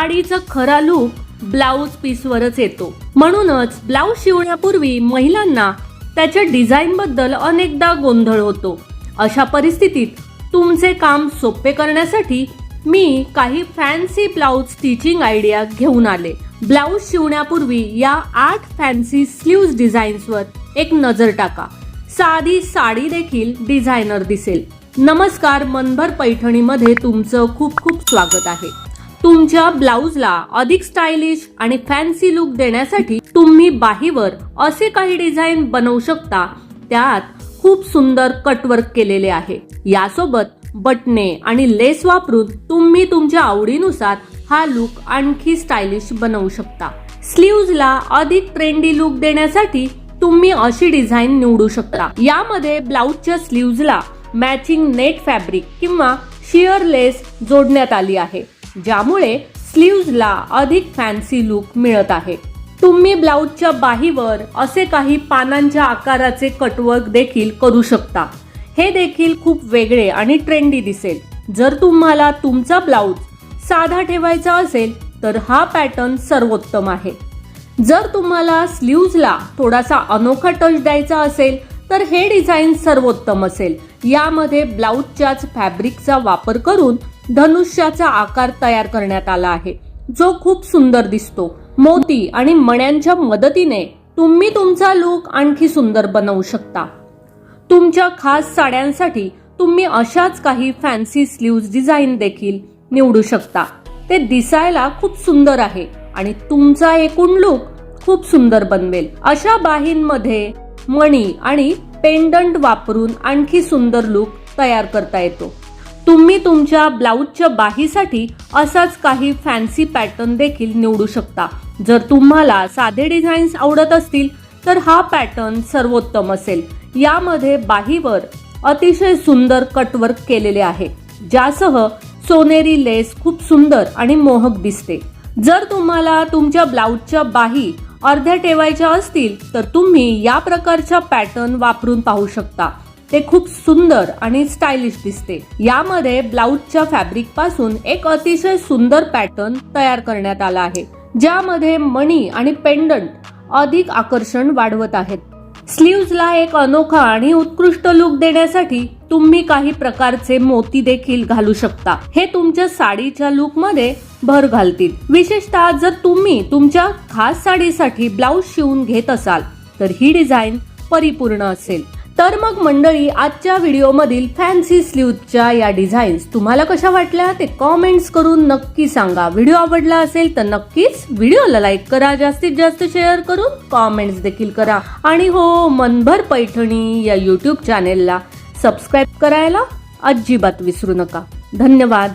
साडीचा खरा look blouse पीसवरच येतो. म्हणूनच ब्लाऊज शिवण्यापूर्वी महिलांना त्याच्या डिझाईनबद्दल अनेकदा गोंधळ होतो. अशा परिस्थितीत तुमचे काम सोपे करण्यासाठी मी काही फॅन्सी ब्लाऊज स्टिचिंग आयडिया घेऊन आले. ब्लाऊज शिवण्यापूर्वी या आठ फॅन्सी स्लीव्ज डिझाईन्सवर एक नजर टाका. साधी साडी देखील डिझायनर दिसेल. नमस्कार मनभर पैठणीमध्ये तुमचं खूप खूप स्वागत आहे. तुमच्या ब्लाऊजला अधिक स्टायलिश आणि फॅन्सी लुक देण्यासाठी तुम्ही बाहीवर असे काही डिझाईन बनवू शकता. त्यात खूप सुंदर कटवर्क केलेले आहे. यासोबत बटणे आणि लेस वापरून तुम्ही तुमच्या आवडीनुसार हा लुक आणखी स्टायलिश बनवू शकता. स्लीव्जला अधिक ट्रेंडी लुक देण्यासाठी तुम्ही अशी डिझाईन निवडू शकता. यामध्ये ब्लाऊजच्या स्लीव्जला मॅचिंग नेट फॅब्रिक किंवा शिअर लेस जोडण्यात आली आहे. ज्यामुळे स्लीव्जला अधिक फॅन्सी लुक मिळत आहे. तुम्ही ब्लाऊजच्या बाहीवर असे काही पानांच्या आकाराचे कटवर्क देखील करू शकता. हे देखील खूप वेगळे आणि ट्रेंडी दिसेल. जर तुम्हाला तुमचा ब्लाऊज साधा ठेवायचा असेल तर हा पॅटर्न सर्वोत्तम आहे. जर तुम्हाला स्लीव्जला थोडासा अनोखा टच द्यायचा असेल तर हे डिझाईन सर्वोत्तम असेल. यामध्ये ब्लाऊजच्याच फॅब्रिकचा वापर करून धनुष्याचा आकार तयार करण्यात आला आहे. जो खूप सुंदर दिसतो. मोती आणि मण्यांच्या मदतीने तुम्ही तुमचा लुक आणखी सुंदर बनवू शकता. तुमच्या खास साड्यांसाठी तुम्ही अशाच काही फॅन्सी स्लीव्ज डिझाईन देखील निवडू शकता. ते दिसायला खूप सुंदर आहे आणि तुमचा एकूण लुक खूप सुंदर बनवेल. अशा बाहींमध्ये मणी आणि पेंडंट वापरून आणखी सुंदर लुक तयार करता येतो. तुम्ही तुमच्या ब्लाऊजच्या बाहीसाठी असाच काही फॅन्सी पॅटर्न देखील निवडू शकता. जर तुम्हाला साधे डिझाईन्स आवडत असतील तर हा पॅटर्न सर्वोत्तम असेल. यामध्ये बाहीवर अतिशय सुंदर कटवर्क केलेले आहे ज्यासह सोनेरी लेस खूप सुंदर आणि मोहक दिसते. जर तुम्हाला तुमच्या ब्लाऊजच्या बाही अर्ध्या ठेवायच्या असतील तर तुम्ही या प्रकारच्या पॅटर्न वापरून पाहू शकता. ते खूप सुंदर आणि स्टायलिश दिसते. यामध्ये ब्लाऊजच्या फॅब्रिकपासून एक अतिशय सुंदर पॅटर्न तयार करण्यात आला आहे ज्यामध्ये मणी आणि पेंडंट अधिक आकर्षण वाढवत आहेत. स्लीव्जला एक अनोखा आणि उत्कृष्ट लुक देण्यासाठी तुम्ही काही प्रकारचे मोती देखील घालू शकता. हे तुमच्या साडीच्या लुकमध्ये भर घालतील. विशेषतः जर तुम्ही तुमच्या खास साडीसाठी ब्लाऊज शिवून घेत असाल तर ही डिझाईन परिपूर्ण असेल. तर मग मंडळी आजच्या व्हिडिओमधील फॅन्सी स्लीवच्या या डिझाईन्स तुम्हाला कशा वाटल्या ते कॉमेंट्स करून नक्की सांगा. व्हिडिओ आवडला असेल तर नक्कीच व्हिडिओला लाईक करा जास्तीत जास्त शेअर करून कॉमेंट्स देखील करा. आणि हो मनभर पैठणी या यूट्यूब चॅनेलला सबस्क्राईब करायला अजिबात विसरू नका. धन्यवाद.